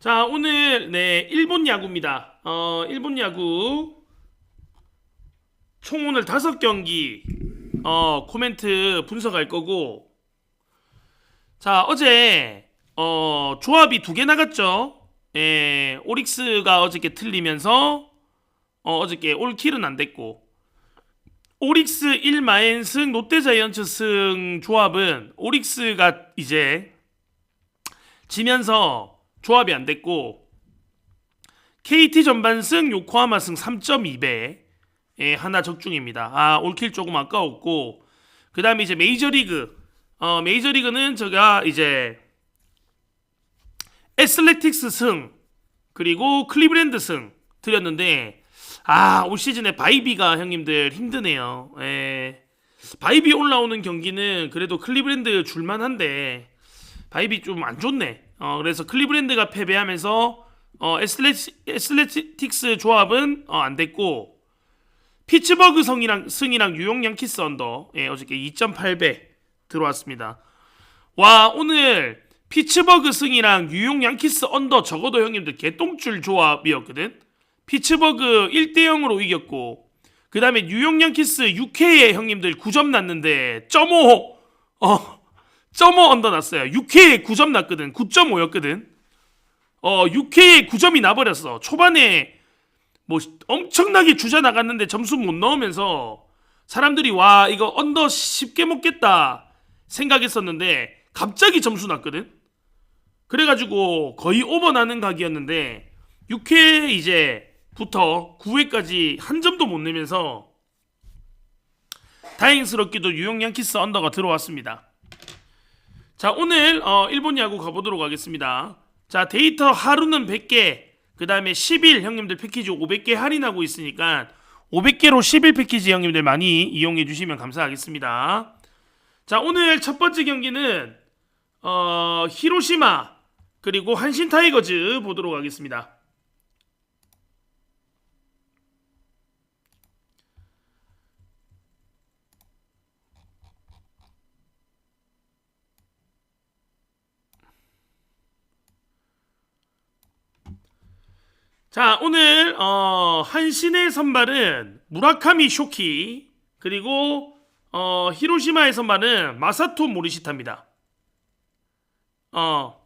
자, 오늘 네, 일본 야구입니다. 어, 일본 야구 총 오늘 다섯 경기 어, 코멘트 분석할 거고 자, 어제 어, 조합이 두 개 나갔죠. 예, 오릭스가 어저께 틀리면서 어, 어저께 올킬은 안 됐고 오릭스 1마엔승 롯데자이언츠 승 조합은 오릭스가 이제 지면서 조합이 안 됐고 KT 전반승 요코하마승 3.2배 에 하나 적중입니다. 아 올킬 조금 아까웠고 그 다음에 이제 메이저리그 어 메이저리그는 제가 이제 애슬레틱스 승 그리고 클리브랜드 승 드렸는데 아 올 시즌에 바이비가 형님들 힘드네요. 에 바이비 올라오는 경기는 그래도 클리브랜드 줄만한데 바이비 좀 안 좋네. 어, 그래서 클리브랜드가 패배하면서 어, 에슬레티, 에슬레틱스 조합은 어, 안 됐고 피츠버그 성이랑 승이랑 뉴욕 양키스 언더 예, 어저께 2.8배 들어왔습니다. 와 오늘 피츠버그 승이랑 뉴욕 양키스 언더 적어도 형님들 개똥줄 조합이었거든. 피츠버그 1대 0으로 이겼고 그 다음에 뉴욕 양키스 6회에 형님들 9점 났는데 점오 어 점오 언더 났어요. 6회에 9점 났거든. 9.5였거든. 어 6회에 9점이 나버렸어. 초반에 뭐 엄청나게 주자 나갔는데 점수 못 넣으면서 사람들이 와 이거 언더 쉽게 먹겠다 생각했었는데 갑자기 점수 났거든. 그래가지고 거의 오버 나는 각이었는데 6회 이제부터 9회까지 한 점도 못 내면서 다행스럽게도 유용 양키스 언더가 들어왔습니다. 자 오늘 어, 일본 야구 가보도록 하겠습니다. 자 데이터 하루는 100개 그 다음에 10일 형님들 패키지 500개 할인하고 있으니까 500개로 10일 패키지 형님들 많이 이용해 주시면 감사하겠습니다. 자 오늘 첫 번째 경기는 어, 히로시마 그리고 한신 타이거즈 보도록 하겠습니다. 자 오늘 어, 한신의 선발은 무라카미 쇼키 그리고 어, 히로시마의 선발은 마사토 모리시타입니다. 어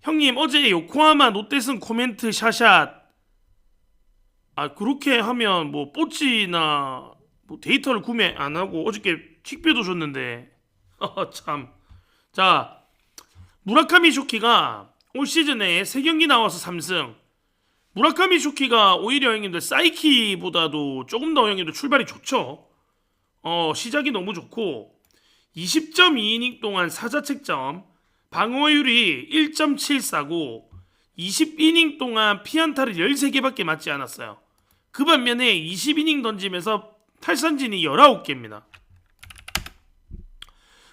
형님 어제 요코하마 롯데승 코멘트 샤샷 아 그렇게 하면 뭐 뽀찌나 뭐 데이터를 구매 안 하고 어저께 킥배도 줬는데. 참자 무라카미 쇼키가 올 시즌에 3경기 나와서 3승 무라카미 슈키가 오히려 형님들 사이키보다도 조금 더 형님들 출발이 좋죠. 어 시작이 너무 좋고 20.2이닝 동안 사자책점 방어율이 1.74고 20이닝 동안 피안타를 13개밖에 맞지 않았어요. 그 반면에 20이닝 던지면서 탈선진이 19개입니다.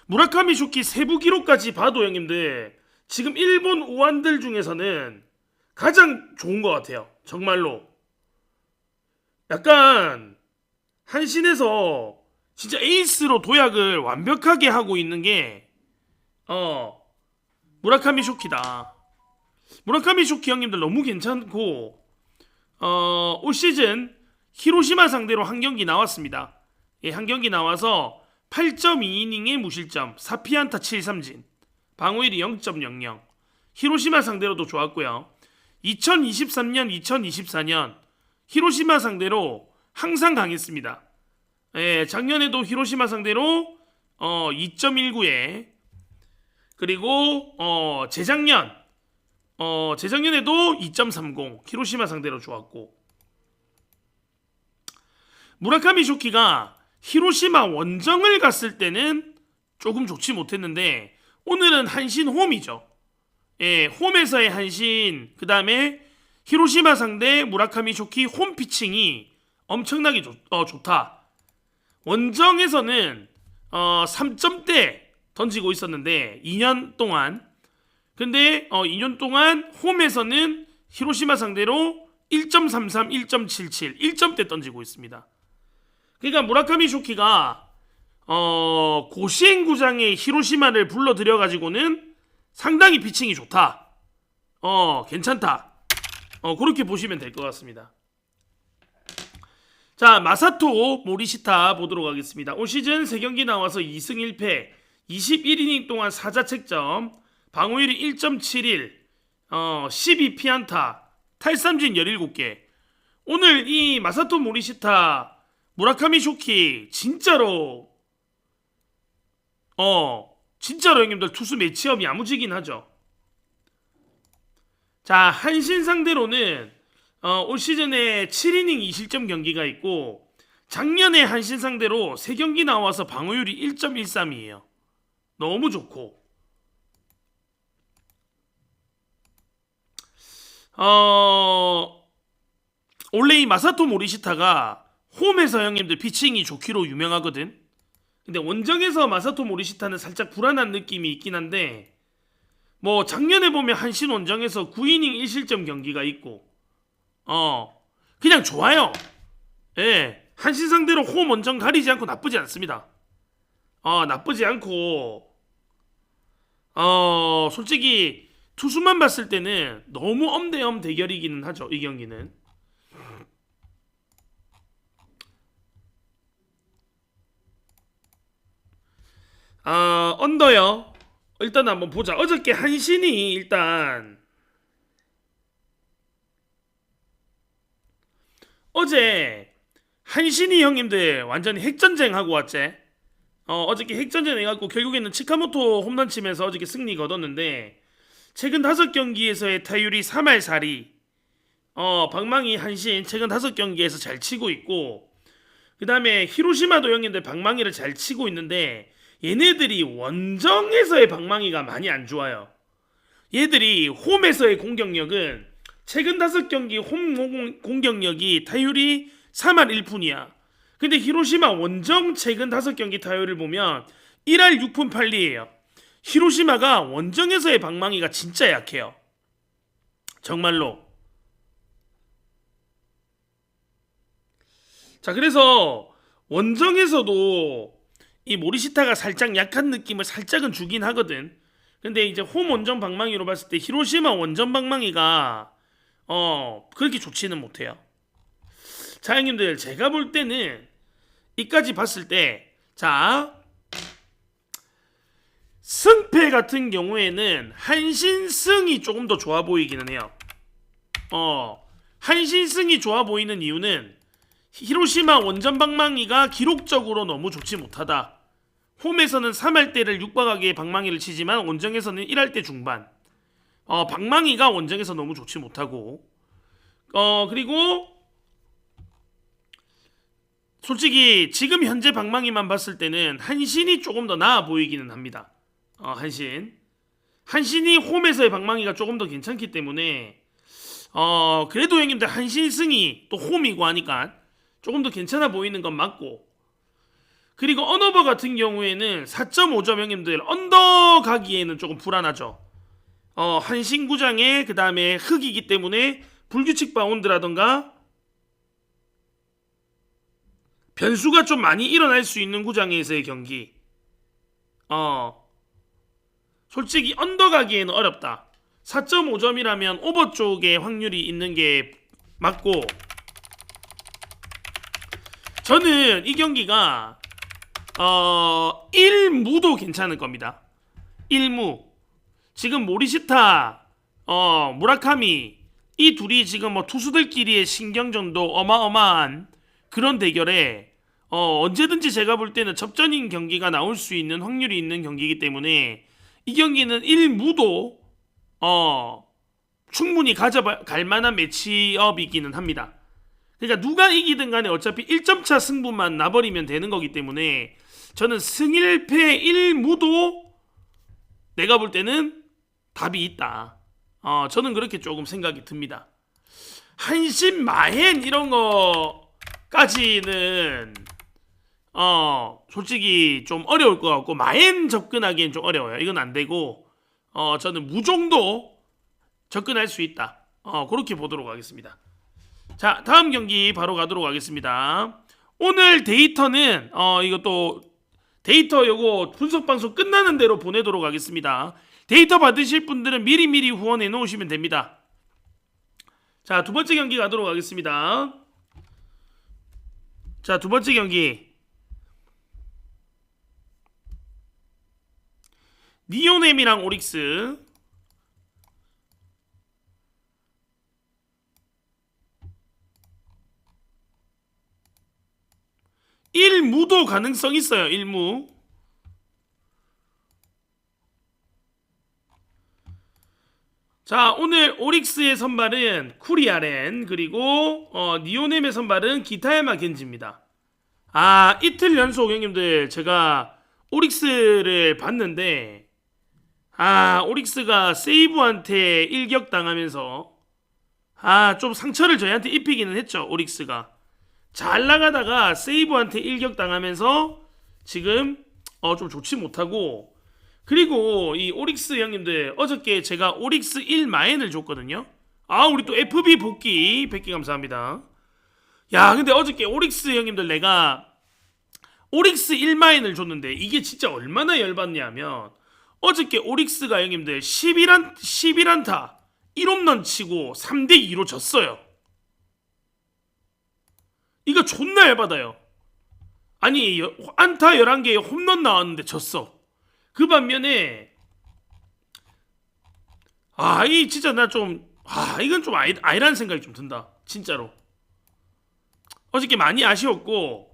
무라카미 슈키 세부 기록까지 봐도 형님들 지금 일본 우완들 중에서는 가장 좋은 것 같아요. 정말로. 약간 한신에서 진짜 에이스로 도약을 완벽하게 하고 있는 게 어, 무라카미 쇼키다. 무라카미 쇼키 형님들 너무 괜찮고 어, 올 시즌 히로시마 상대로 한 경기 나왔습니다. 예, 한 경기 나와서 8.2이닝의 무실점, 4피안타 7삼진, 방어율이 0.00. 히로시마 상대로도 좋았고요. 2023년, 2024년 히로시마 상대로 항상 강했습니다. 예, 작년에도 히로시마 상대로 어, 2.19에 그리고 어, 재작년 어, 재작년에도 2.30 히로시마 상대로 좋았고 무라카미 쇼키가 히로시마 원정을 갔을 때는 조금 좋지 못했는데 오늘은 한신 홈이죠. 예, 홈에서의 한신, 그 다음에 히로시마 상대 무라카미 쇼키 홈 피칭이 엄청나게 좋, 어, 좋다. 원정에서는 어, 3점대 던지고 있었는데 2년 동안 근데 어, 2년 동안 홈에서는 히로시마 상대로 1.33, 1.77, 1점대 던지고 있습니다. 그러니까 무라카미 쇼키가 어, 고시행 구장에 히로시마를 불러들여 가지고는 상당히 피칭이 좋다. 어 괜찮다. 어 그렇게 보시면 될 것 같습니다. 자 마사토 모리시타 보도록 하겠습니다. 올 시즌 3경기 나와서 2승 1패 21이닝 동안 4자 책점 방어율이 1.71 어, 12피안타 탈삼진 17개 오늘 이 마사토 모리시타 무라카미 쇼키 진짜로 어 진짜로 형님들 투수 매치업이 야무지긴 하죠. 자 한신 상대로는 어, 올 시즌에 7이닝 2실점 경기가 있고 작년에 한신 상대로 3경기 나와서 방어율이 1.13이에요. 너무 좋고 어 원래 이 마사토 모리시타가 홈에서 형님들 피칭이 좋기로 유명하거든. 근데 원정에서 마사토 모리시타는 살짝 불안한 느낌이 있긴 한데 뭐 작년에 보면 한신 원정에서 9이닝 1실점 경기가 있고 어 그냥 좋아요. 예. 한신 상대로 홈 원정 가리지 않고 나쁘지 않습니다. 어 나쁘지 않고 어 솔직히 투수만 봤을 때는 너무 엄대엄 대결이기는 하죠 이 경기는 아 언더요. 일단 한번 보자. 어저께 한신이 일단 어제 한신이 형님들 완전히 핵전쟁 하고 왔지 어, 어저께 핵전쟁 해갖고 결국에는 치카모토 홈런 치면서 어저께 승리 거뒀는데 최근 다섯 경기에서의 타율이 3할 4리 어, 방망이 한신 최근 다섯 경기에서 잘 치고 있고 그 다음에 히로시마도 형님들 방망이를 잘 치고 있는데 얘네들이 원정에서의 방망이가 많이 안 좋아요 얘들이 홈에서의 공격력은 최근 다섯 경기 홈 공- 공격력이 타율이 3할 1푼이야 근데 히로시마 원정 최근 다섯 경기 타율을 보면 1할 6푼 8리예요. 히로시마가 원정에서의 방망이가 진짜 약해요. 정말로. 자, 그래서 원정에서도 이 모리시타가 살짝 약한 느낌을 살짝은 주긴 하거든. 근데 이제 홈 원정 방망이로 봤을 때 히로시마 원정 방망이가 어 그렇게 좋지는 못해요. 자, 형님들 제가 볼 때는 이까지 봤을 때, 자, 승패 같은 경우에는 한신승이 조금 더 좋아 보이기는 해요. 어, 한신승이 좋아 보이는 이유는 히로시마 원전 방망이가 기록적으로 너무 좋지 못하다. 홈에서는 3할 때를 육박하게 방망이를 치지만 원정에서는 1할 때 중반. 어, 방망이가 원정에서 너무 좋지 못하고, 어, 그리고 솔직히 지금 현재 방망이만 봤을 때는 한신이 조금 더 나아 보이기는 합니다. 어, 한신. 한신이 홈에서의 방망이가 조금 더 괜찮기 때문에 어, 그래도 형님들 한신 승이 또 홈이고 하니까 조금 더 괜찮아 보이는 건 맞고 그리고 언어버 같은 경우에는 4.5점 형님들 언더 가기에는 조금 불안하죠. 어, 한신 구장에 그 다음에 흙이기 때문에 불규칙 바운드라던가 변수가 좀 많이 일어날 수 있는 구장에서의 경기. 어. 솔직히 언더 가기에는 어렵다. 4.5점이라면 오버 쪽에 확률이 있는 게 맞고 저는 이 경기가 어 1무도 괜찮을 겁니다. 1무. 지금 모리시타 어 무라카미 이 둘이 지금 뭐 투수들끼리의 신경전도 어마어마한 그런 대결에 어, 언제든지 제가 볼 때는 접전인 경기가 나올 수 있는 확률이 있는 경기이기 때문에 이 경기는 1무도 어, 충분히 가져갈 만한 매치업이기는 합니다. 그러니까 누가 이기든 간에 어차피 1점 차 승부만 나버리면 되는 거기 때문에 저는 승일패 1무도 내가 볼 때는 답이 있다. 어, 저는 그렇게 조금 생각이 듭니다. 한신 마헨 이런 거까지는 어 솔직히 좀 어려울 것 같고 마엔 접근하기엔 좀 어려워요. 이건 안 되고 어 저는 무정도 접근할 수 있다. 어 그렇게 보도록 하겠습니다. 자 다음 경기 바로 가도록 하겠습니다. 오늘 데이터는 어 이것도 데이터 요거 분석 방송 끝나는 대로 보내도록 하겠습니다. 데이터 받으실 분들은 미리미리 후원해 놓으시면 됩니다. 자, 두 번째 경기 가도록 하겠습니다. 자, 두 번째 경기. 니오넴이랑 오릭스. 일무도 가능성 있어요. 일무 자 오늘 오릭스의 선발은 쿠리아렌 그리고 어, 니오넴의 선발은 기타야마 겐지입니다. 아 이틀 연속 형님들 제가 오릭스를 봤는데 아 오릭스가 세이브한테 일격 당하면서 아 좀 상처를 저희한테 입히기는 했죠 오릭스가 잘 나가다가 세이브한테 일격 당하면서 지금 어 좀 좋지 못하고 그리고 이 오릭스 형님들 어저께 제가 오릭스 1 마인을 줬거든요. 아 우리 또 FB 복귀 100개 감사합니다. 야 근데 어저께 오릭스 형님들 내가 오릭스 1 마인을 줬는데 이게 진짜 얼마나 열받냐면 어저께 오릭스가 형님들 11안 11안타 1홈런 치고 3대 2로 졌어요. 이거 존나 열받아요. 아니 여- 안타 11개에 홈런 나왔는데 졌어. 그 반면에 아 이 진짜 나 좀 아 이건 좀 아이, 아니라는 생각이 좀 든다 진짜로 어저께 많이 아쉬웠고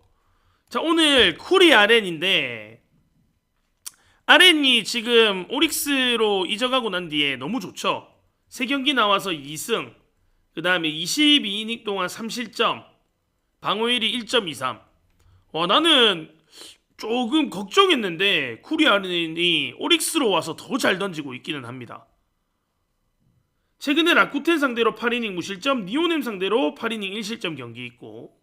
자 오늘 쿠리 아렌인데 아렌이 지금 오릭스로 이적하고 난 뒤에 너무 좋죠 세 경기 나와서 2승 그 다음에 22이닝 동안 3실점 방어율이 1.23와 나는 조금 걱정했는데 쿠리아렌이 오릭스로 와서 더 잘 던지고 있기는 합니다. 최근에 라쿠텐 상대로 8이닝 무실점, 니오넴 상대로 8이닝 1실점 경기 있고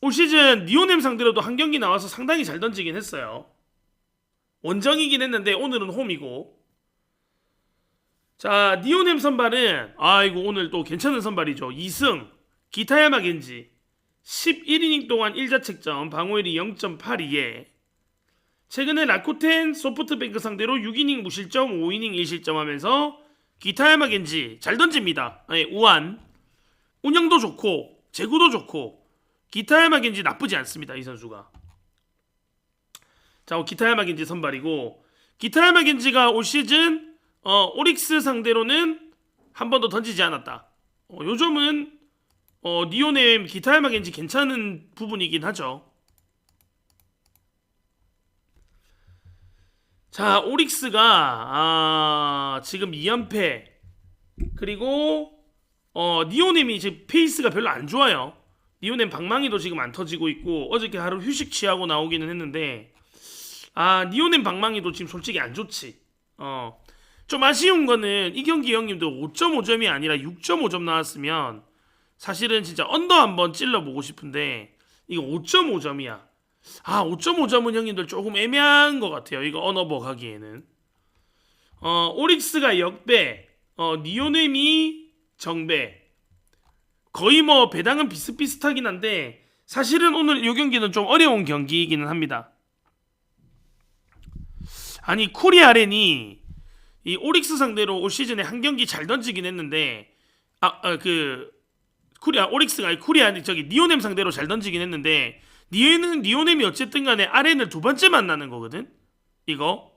올 시즌 니오넴 상대로도 한 경기 나와서 상당히 잘 던지긴 했어요. 원정이긴 했는데 오늘은 홈이고 자 니오넴 선발은 아이고 오늘 또 괜찮은 선발이죠. 2승 기타야마 겐지 11이닝 동안 1자책점 방어율이 0.82에 최근에 라쿠텐 소프트뱅크 상대로 6이닝 무실점 5이닝 1실점 하면서 기타야마 겐지 잘 던집니다. 예, 우한 운영도 좋고 제구도 좋고 기타야마 겐지 나쁘지 않습니다. 이 선수가 자 기타야마 겐지 선발이고 기타야마 겐지가 올 시즌 어, 오릭스 상대로는 한 번도 던지지 않았다. 어, 요즘은 어, 니오넴 기타야마 겐지 괜찮은 부분이긴 하죠. 자, 오릭스가 아, 지금 2연패 그리고 어, 니오넴이 지금 페이스가 별로 안 좋아요. 니오넴 방망이도 지금 안 터지고 있고 어저께 하루 휴식 취하고 나오기는 했는데 아, 니오넴 방망이도 지금 솔직히 안 좋지. 어. 좀 아쉬운 거는 이 경기 형님도 5.5점이 아니라 6.5점 나왔으면 사실은 진짜 언더 한번 찔러보고 싶은데 이거 5.5점이야. 아 5.5점은 형님들 조금 애매한 것 같아요. 이거 언어버 가기에는. 어 오릭스가 역배, 어 니오넴이 정배. 거의 뭐 배당은 비슷비슷하긴 한데 사실은 오늘 이 경기는 좀 어려운 경기이기는 합니다. 아니 코리아렌이 이 오릭스 상대로 올 시즌에 한 경기 잘 던지긴 했는데 아그 쿠리아 오릭스가 아니 쿠리아 저기 니오넴 상대로 잘 던지긴 했는데 니에는 니오넴이 어쨌든 간에 아렌을 두 번째 만나는 거거든. 이거.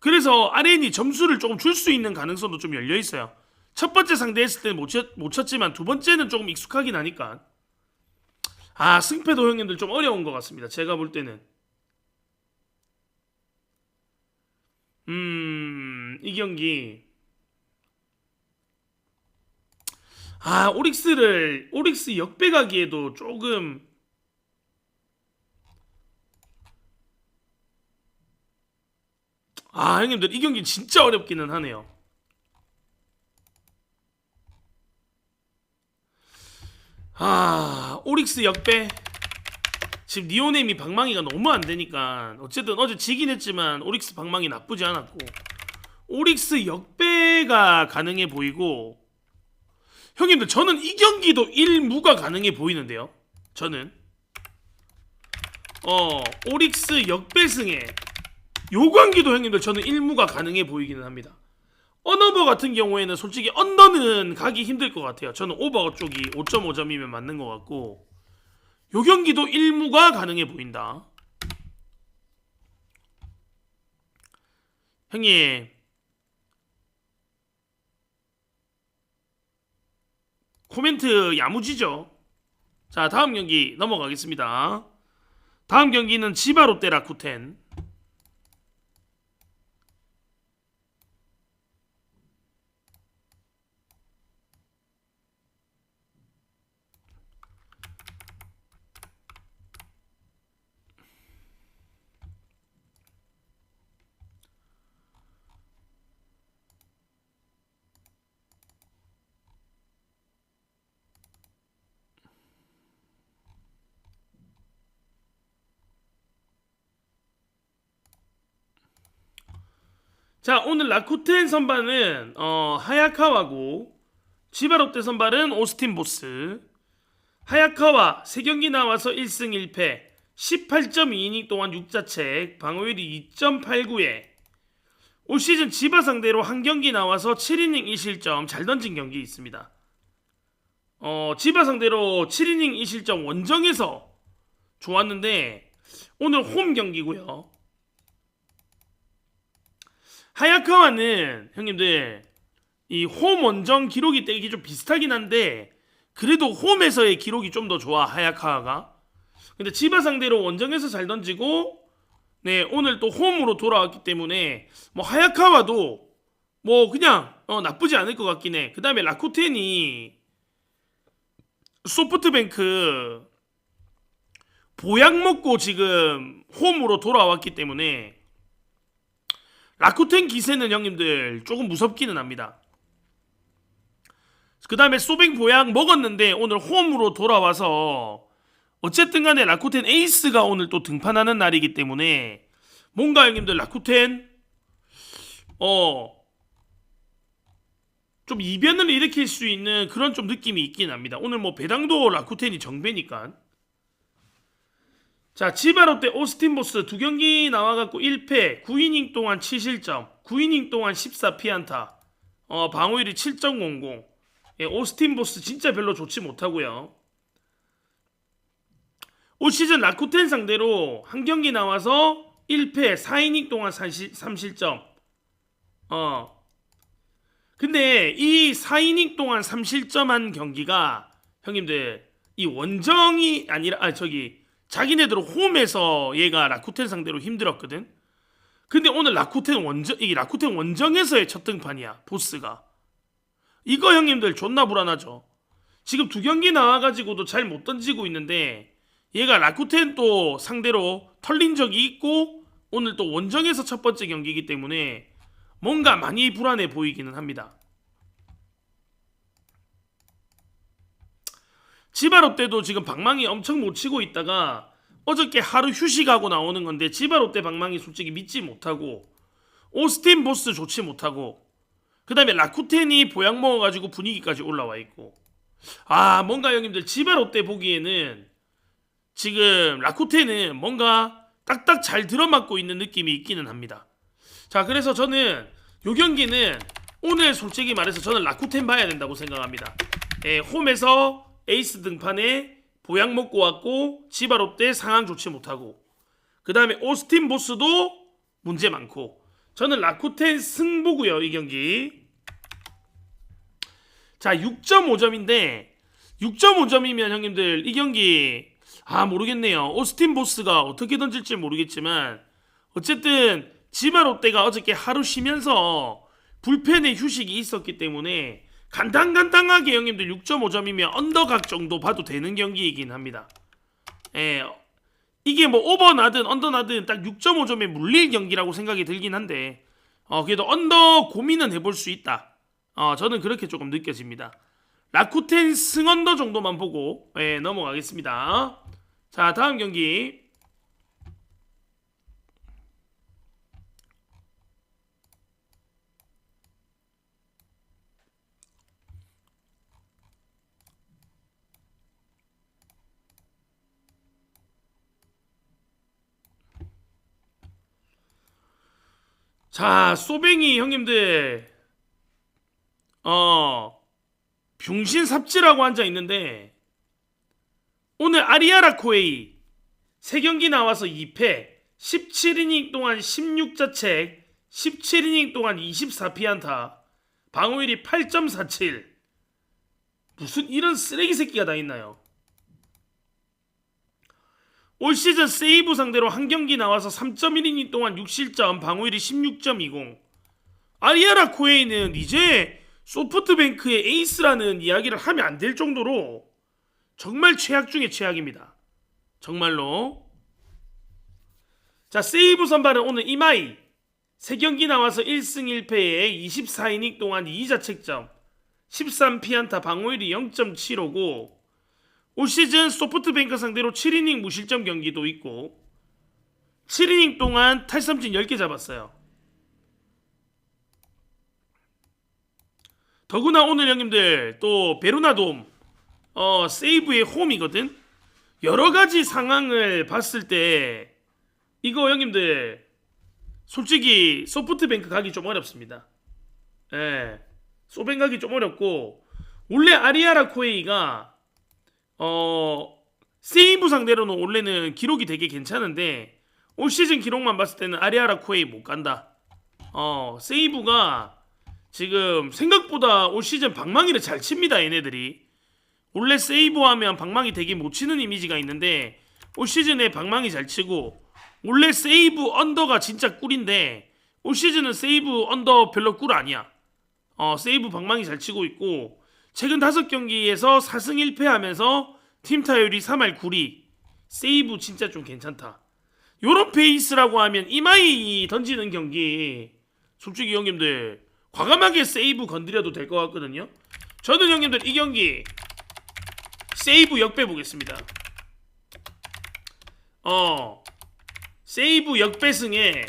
그래서 아렌이 점수를 조금 줄 수 있는 가능성도 좀 열려 있어요. 첫 번째 상대했을 때는 못 쳤지만 두 번째는 조금 익숙하긴 하니까. 아 승패도 형님들 좀 어려운 것 같습니다. 제가 볼 때는. 음, 이 경기. 아, 오릭스를, 오릭스 역배가기에도 조금. 아, 형님들, 이 경기 진짜 어렵기는 하네요. 아, 오릭스 역배. 지금 니오넴이 방망이가 너무 안 되니까 어쨌든 어제 지긴 했지만 오릭스 방망이 나쁘지 않았고 오릭스 역배가 가능해 보이고 형님들 저는 이 경기도 1무가 가능해 보이는데요. 저는 어 오릭스 역배승에 요 경기도 형님들 저는 1무가 가능해 보이기는 합니다. 언어버 같은 경우에는 솔직히 언더는 가기 힘들 것 같아요. 저는 오버 쪽이 5.5점이면 맞는 것 같고 요 경기도 1무가 가능해 보인다. 형님 코멘트 야무지죠? 자 다음 경기 넘어가겠습니다. 다음 경기는 지바 롯데 라쿠텐 자 오늘 라쿠텐 선발은 어, 하야카와고 지바 롯데 선발은 오스틴 보스 하야카와 3경기 나와서 1승 1패 18.2이닝 동안 6자책 방어율이 2.89에 올 시즌 지바 상대로 한 경기 나와서 7이닝 2실점 잘 던진 경기 있습니다. 어, 지바 상대로 7이닝 2실점 원정에서 좋았는데 오늘 홈 경기고요. 하야카와는 형님들 이 홈 원정 기록이 떼기 좀 비슷하긴 한데 그래도 홈에서의 기록이 좀 더 좋아 하야카와가. 근데 지바 상대로 원정에서 잘 던지고 네 오늘 또 홈으로 돌아왔기 때문에 뭐 하야카와도 뭐 그냥 어, 나쁘지 않을 것 같긴 해 그 다음에 라쿠텐이 소프트뱅크 보약 먹고 지금 홈으로 돌아왔기 때문에 라쿠텐 기세는 형님들 조금 무섭기는 합니다. 그 다음에 소뱅 보약 먹었는데 오늘 홈으로 돌아와서 어쨌든 간에 라쿠텐 에이스가 오늘 또 등판하는 날이기 때문에 뭔가 형님들 라쿠텐 어 좀 이변을 일으킬 수 있는 그런 좀 느낌이 있긴 합니다. 오늘 뭐 배당도 라쿠텐이 정배니까 자, 지바 롯데 오스틴 보스 두 경기 나와갖고 1패, 9이닝 동안 7실점, 9이닝 동안 14피안타, 어, 방어율이 7.00. 예, 오스틴 보스 진짜 별로 좋지 못하고요. 올 시즌 라쿠텐 상대로 한 경기 나와서 1패, 4이닝 동안 3실점. 어. 근데 이 4이닝 동안 3실점 한 경기가 형님들 이 원정이 아니라 아 저기 자기네들 홈에서 얘가 라쿠텐 상대로 힘들었거든. 근데 오늘 라쿠텐 원정 이 라쿠텐 원정에서의 첫 등판이야 보스가. 이거 형님들 존나 불안하죠. 지금 두 경기 나와가지고도 잘 못 던지고 있는데 얘가 라쿠텐 또 상대로 털린 적이 있고 오늘 또 원정에서 첫 번째 경기이기 때문에 뭔가 많이 불안해 보이기는 합니다. 지바롯 때도 지금 방망이 엄청 못 치고 있다가 어저께 하루 휴식하고 나오는 건데 지바롯 때 방망이 솔직히 믿지 못하고 오스틴 보스 좋지 못하고 그 다음에 라쿠텐이 보약 먹어가지고 분위기까지 올라와 있고. 아 뭔가 형님들 지바롯 때 보기에는 지금 라쿠텐은 뭔가 딱딱 잘 들어맞고 있는 느낌이 있기는 합니다. 자 그래서 저는 요 경기는 오늘 솔직히 말해서 저는 라쿠텐 봐야 된다고 생각합니다. 예, 홈에서 에이스 등판에 보약 먹고 왔고 지바 롯데 상황 좋지 못하고. 그 다음에 오스틴 보스도 문제 많고. 저는 라쿠텐 승보고요 이 경기. 자 6.5점인데 6.5점이면 형님들 이 경기 아 모르겠네요. 오스틴 보스가 어떻게 던질지 모르겠지만 어쨌든 지바 롯데가 어저께 하루 쉬면서 불펜에 휴식이 있었기 때문에 간당간당하게 형님들 6.5점이면 언더각 정도 봐도 되는 경기이긴 합니다. 예, 이게 뭐 오버나든 언더나든 딱 6.5점에 물릴 경기라고 생각이 들긴 한데 어, 그래도 언더 고민은 해볼 수 있다. 어, 저는 그렇게 조금 느껴집니다. 라쿠텐 승언더 정도만 보고 예, 넘어가겠습니다. 자 다음 경기 자, 소뱅이 형님들 어 병신 삽질하고 앉아 있는데 오늘 아리아라 코에이 세 경기 나와서 2패 17이닝 동안 16자책 17이닝 동안 24피안타 방어율이 8.47 무슨 이런 쓰레기 새끼가 다 있나요? 올 시즌 세이브 상대로 한 경기 나와서 3.1이닝 동안 6실점 방어율이 16.20 아리아라 코에이는 이제 소프트뱅크의 에이스라는 이야기를 하면 안 될 정도로 정말 최악 중의 최악입니다. 정말로. 자, 세이브 선발은 오늘 이마이. 세 경기 나와서 1승 1패에 24이닝 동안 2자 책점, 13피안타 방어율이 0.75고 올 시즌 소프트뱅크 상대로 7이닝 무실점 경기도 있고 7이닝 동안 탈삼진 10개 잡았어요. 더구나 오늘 형님들 또 베르나돔 어 세이브의 홈이거든. 여러 가지 상황을 봤을 때 이거 형님들 솔직히 소프트뱅크 가기 좀 어렵습니다. 예. 소뱅 가기 좀 어렵고 원래 아리아라 코에이가 어 세이브 상대로는 원래는 기록이 되게 괜찮은데 올 시즌 기록만 봤을 때는 아리아라 코에이 못 간다. 어 세이브가 지금 생각보다 올 시즌 방망이를 잘 칩니다 얘네들이 원래 세이브하면 방망이 되게 못 치는 이미지가 있는데 올 시즌에 방망이 잘 치고 원래 세이브 언더가 진짜 꿀인데 올 시즌은 세이브 언더 별로 꿀 아니야 어 세이브 방망이 잘 치고 있고 최근 다섯 경기에서 4승 1패 하면서 팀 타율이 3할 9리 세이브 진짜 좀 괜찮다 요런 페이스라고 하면 이마이 던지는 경기 솔직히 형님들 과감하게 세이브 건드려도 될 것 같거든요. 저는 형님들 이 경기 세이브 역배 보겠습니다. 어 세이브 역배승에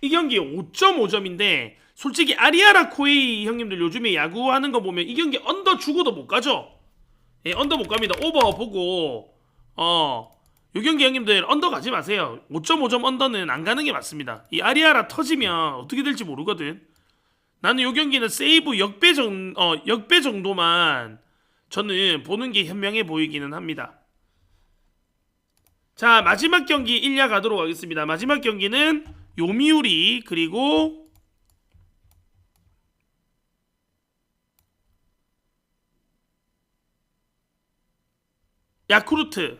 이 경기 5.5점인데 솔직히 아리아라 코에이 형님들 요즘에 야구하는 거 보면 이 경기 언더 주고도 못 가죠. 예, 언더 못 갑니다. 오버 보고 어. 요 경기 형님들 언더 가지 마세요. 5.5점 언더는 안 가는 게 맞습니다. 이 아리아라 터지면 어떻게 될지 모르거든. 나는 요 경기는 세이브 역배 정 어, 역배 정도만 저는 보는 게 현명해 보이기는 합니다. 자 마지막 경기 1야 가도록 하겠습니다. 마지막 경기는 요미우리 그리고 야쿠르트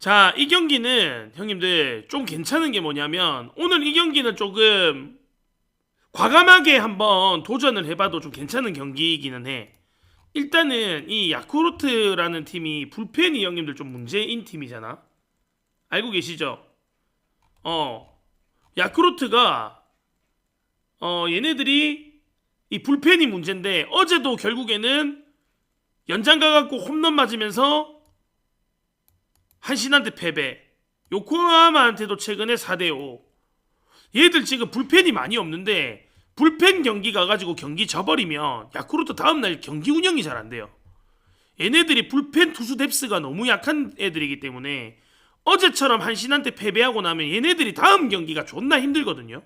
자, 이 경기는 형님들 좀 괜찮은 게 뭐냐면 오늘 이 경기는 조금 과감하게 한번 도전을 해봐도 좀 괜찮은 경기이기는 해. 일단은 이 야쿠르트라는 팀이 불펜이 형님들 좀 문제인 팀이잖아. 알고 계시죠? 어, 야쿠르트가 어 얘네들이 이 불펜이 문제인데 어제도 결국에는 연장 가갖고 홈런 맞으면서 한신한테 패배. 요코하마한테도 최근에 4대5. 얘들 지금 불펜이 많이 없는데 불펜 경기 가가지고 경기 져버리면 야쿠르트 다음날 경기 운영이 잘 안 돼요. 얘네들이 불펜 투수 뎁스가 너무 약한 애들이기 때문에 어제처럼 한신한테 패배하고 나면 얘네들이 다음 경기가 존나 힘들거든요.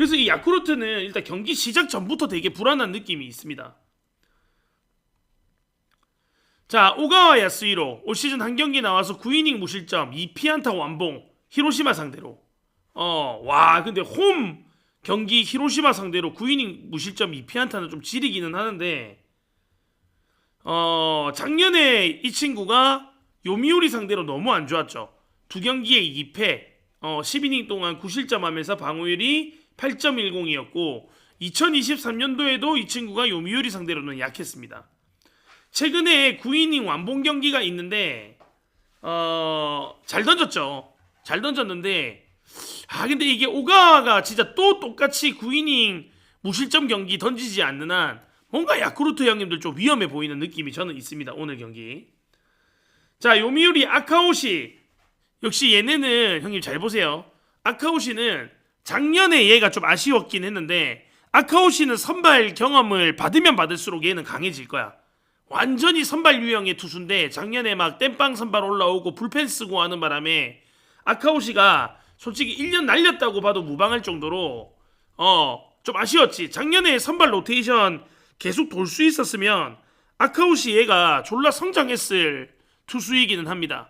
그래서 이 야쿠르트는 일단 경기 시작 전부터 되게 불안한 느낌이 있습니다. 자, 오가와 야스이로 올 시즌 한 경기 나와서 9이닝 무실점, 2피안타 완봉, 히로시마 상대로. 어, 와, 근데 홈 경기 히로시마 상대로 9이닝 무실점, 2피안타는 좀 지리기는 하는데 어, 작년에 이 친구가 요미우리 상대로 너무 안 좋았죠. 두 경기에 2패, 어, 10이닝 동안 9실점 하면서 방어율이 8.10이었고 2023년도에도 이 친구가 요미우리 상대로는 약했습니다. 최근에 9이닝 완봉 경기가 있는데 어, 잘 던졌죠. 잘 던졌는데 아 근데 이게 오가와가 진짜 또 똑같이 9이닝 무실점 경기 던지지 않는 한 뭔가 야쿠르트 형님들 좀 위험해 보이는 느낌이 저는 있습니다. 오늘 경기. 자, 요미우리 아카오시 역시 얘네는 형님 잘 보세요. 아카오시는 작년에 얘가 좀 아쉬웠긴 했는데 아카오시는 선발 경험을 받으면 받을수록 얘는 강해질 거야. 완전히 선발 유형의 투수인데 작년에 막 땜빵 선발 올라오고 불펜 쓰고 하는 바람에 아카오시가 솔직히 1년 날렸다고 봐도 무방할 정도로 어 좀 아쉬웠지. 작년에 선발 로테이션 계속 돌 수 있었으면 아카오시 얘가 졸라 성장했을 투수이기는 합니다.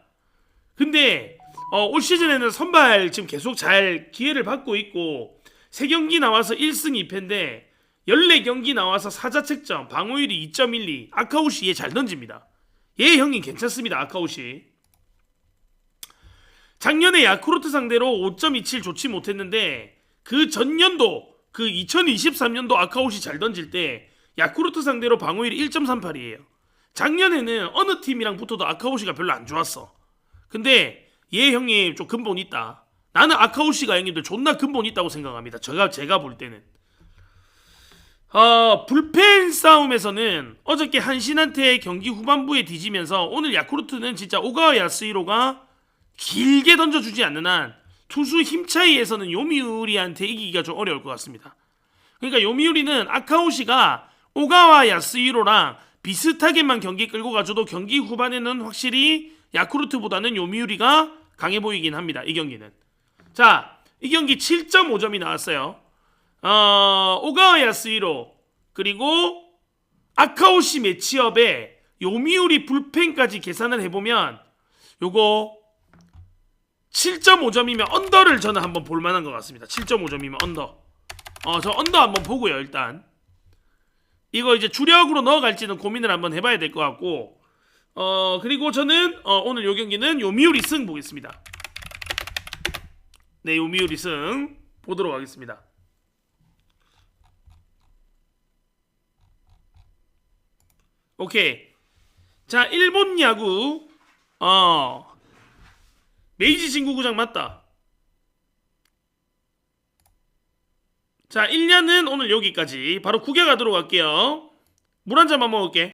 근데 어, 올 시즌에는 선발 지금 계속 잘 기회를 받고 있고 세 경기 나와서 1승 2패인데 14경기 나와서 4자책점 방어율이 2.12 아카오시 얘 잘 던집니다. 얘 형님 괜찮습니다. 아카오시. 작년에 야쿠르트 상대로 5.27 좋지 못했는데 그 전년도 그 2023년도 아카오시 잘 던질 때 야쿠르트 상대로 방어율이 1.38이에요. 작년에는 어느 팀이랑 붙어도 아카오시가 별로 안 좋았어. 근데 얘 형님 좀 근본 있다. 나는 아카오시가 형님들 존나 근본 있다고 생각합니다. 제가 제가 볼 때는. 어, 불펜 싸움에서는 어저께 한신한테 경기 후반부에 뒤지면서 오늘 야쿠르트는 진짜 오가와 야스히로가 길게 던져주지 않는 한 투수 힘 차이에서는 요미우리한테 이기기가 좀 어려울 것 같습니다. 그러니까 요미우리는 아카오시가 오가와 야스히로랑 비슷하게만 경기 끌고 가줘도 경기 후반에는 확실히 야쿠르트보다는 요미우리가 강해 보이긴 합니다. 이 경기는. 자, 이 경기 7.5점이 나왔어요. 어, 오가와 야스히로 그리고 아카오시 매치업에 요미우리 불펜까지 계산을 해보면 요거 7.5점이면 언더를 저는 한번 볼만한 것 같습니다. 7.5점이면 언더. 어, 저 언더 한번 보고요, 일단. 이거 이제 주력으로 넣어갈지는 고민을 한번 해봐야 될 것 같고, 어, 그리고 저는 어, 오늘 요 경기는 요미우리 승 보겠습니다. 네, 요미우리 승 보도록 하겠습니다. 오케이. 자, 일본 야구. 어. 메이지 진구구장 맞다. 자, 1년은 오늘 여기까지. 바로 구경하도록 할게요. 물 한 잔만 먹을게.